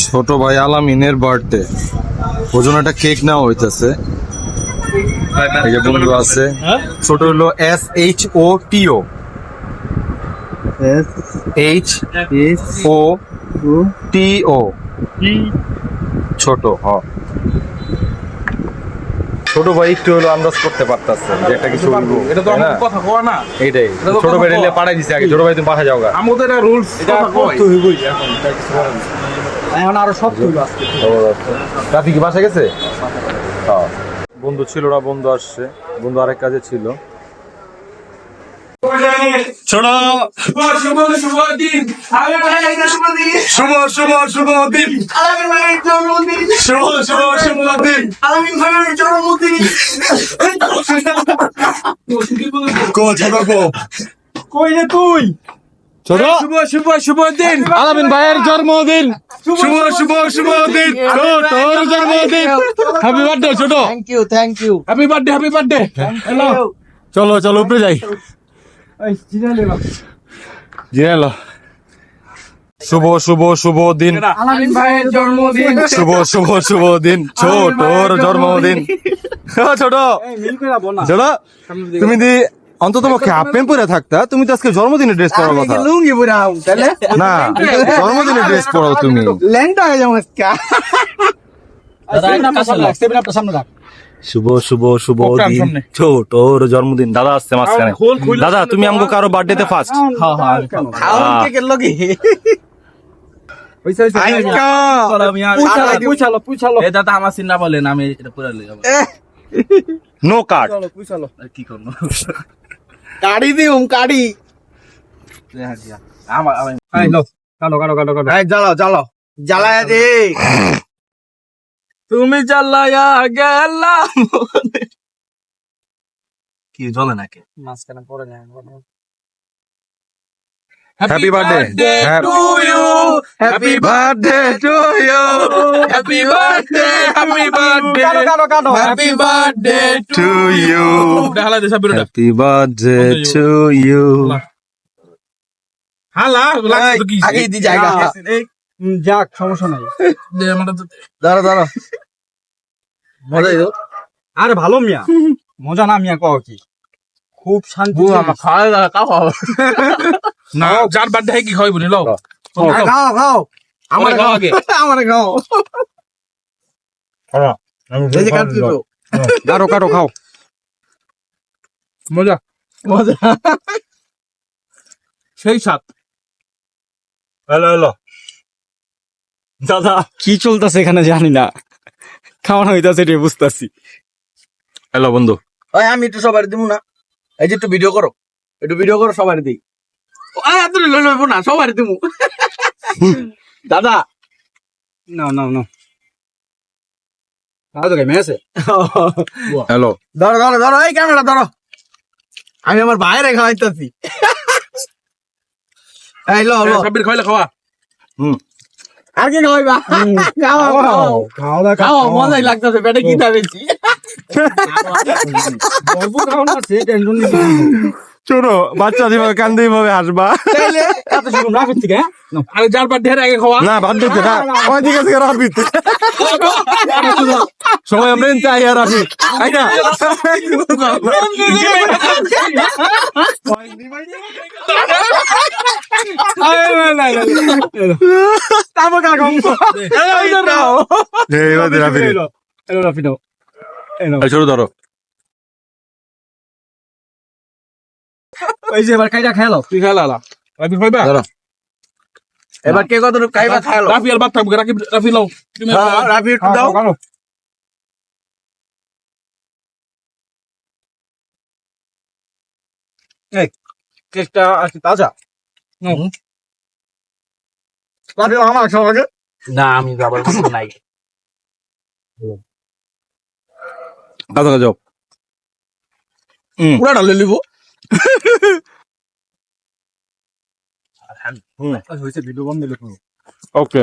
ছোট ভাই আলামিনের বার্থডে। ওর জন্য একটা কেক নেওয়া হইতেছে। এই যে বন্ধু আছে। ছোট হলো S H O T O S H O T O ছোট হ। ছোট ভাই একটু হলো আন্দাজ করতে পারতাছে যে একটা কিছু হইবো, এটা তো আমার কথা কয় না। এইটাই। ছোট ভাই। রেলে পাঠাই দিছে আগে। ছোট ভাই তুমি পাঠা যাও গা আমাদের রুলস হইবই এখন এখন আরও সব তুইলো আজকে রাফি কি বাসা গেছে? হ্যাঁ। বন্ধু ছিল না বন্ধু আসছে। বন্ধু আরেক কাজে ছিল। শুভ শুভ শুভ দিন। আমি ভাই জন্মদিন শুভ শুভ শুভ দিন। শুভ শুভ শুভ দিন। আলামিন ভাইয়ের জন্মদিন কো ছোট কো কই রে তুই? ছোট। শুভ শুভ শুভ দিন। আলামিন ভাইয়ের জন্মদিন। শুভ শুভ শুভ দিন। তোর জন্মদিন। হ্যাপি বার্থডে ছোট। Thank you thank you happy birthday happy birthday hello চলো চলো উপরে যাই। জিরালো শুভ শুভ শুভ দিন। আলামিন ভাইয়ের জন্মদিন। শুভ শুভ শুভ দিন। ছোটর জন্মদিন। ছোট এই মিল করে বল না। ছোট তুমি দি অন্তত পক্ষে হাফ প্যান্ট পরে থাকতা তুমি তো আজকে জন্মদিনে ড্রেস পরার কথা। লুঙ্গি পরে তাহলে? না জন্মদিনে ড্রেস পরো তুমি। ল্যাংটা হয়ে যাব আজকে। সেভেন আপনার সামনে রাখ। শুভ শুভ শুভ দিন। সামনে। ছোটর জন্মদিন। দাদা আসছে মাঝখানে। দাদা তুমি আমাকে কারও বার্থডেতে ফার্স্ট হ্যাঁ হ্যাঁ দাদা আমার না বলেন আমি এটা পুরো লই যাব। নো কার্ড চলো আর কি করব? কাড়ি দিউম কাড়ি। আমার জ্বালাও জ্বালাও। জ্বালায় দে। তুমি জ্বালায়া গেলাম কি জ্বলে নাকি? মাঝখানে পড়ে যায় you happy birthday to you happy birthday happy birthday কাটো কাটো কাটো হ্যাপি বার্থডে টু ইউ হালা দে সাবিরটা হ্যাপি বার্থডে টু ইউ হালা লাগছে কি আগে দি জায়গা যাক সমস্যা নাই। দাঁড়া দাঁড়া মজাই তো আরে ভালো মিয়া। মজা না মিয়া কও কি? খুব শান্তি খাওয়া দাওয়া খাওয়া। না যার বার্থডে কি খাওয়াইব নি লও। খাও। খাও। আমার আগে। আমার খাও। এই যে কাটছি তো। কাটো কাটো খাও। মজা। মজা। সেই সাত হ্যালো হ্যালো দাদা। কি চলতেছে এখানে জানি না। খাওয়ানো হইতাছে এটা বুঝতাছি। হ্যালো বন্ধু। আমি একটু সবার দিব না। এই যে একটু ভিডিও করো। একটু ভিডিও করো সবার দিই। এত লই লইব না সবার দিব দাদা। না না না আজ তো গেমে হ্যালো। ধরো ধরো ধরো এই ক্যামেরা ধরো। আমি আমার বাইরে খাওয়াইতেছি। এই লো লো। সাবির খাইলে খাওয়া। আর কি খাওয়াইবা? খাও খাও খাও মজাই লাগতেছে পেটে কি টেনশন নিতে শোনো বাচ্চা দিভাবে কান দিভাবে হাসবা হ্যাঁ আরে যার বার্থডে আগে খাওয়া না ভাত দিতে না ওই দিকে থেকে রাখবি সময় আমরা চাই আর রাখি তাই না তারপর ওই যে এবার কাইটা খেলো তুই খাইলা আলা। রাফি খাইবা? ধরো এবার কে কত খাইবা খাইলো রাফি আর বাদ থাকবে রাফি রাফি লও। তুমি হ্যাঁ, রাফি একটু দাও। খাও এই কেকটা তাজা? রাফি আমার খাওয়া না আমি যাবার নাই। কাছো কাছো পুরা ঢালে লিব হয়েছে ভিডিও বন্ধ দিলে ওকে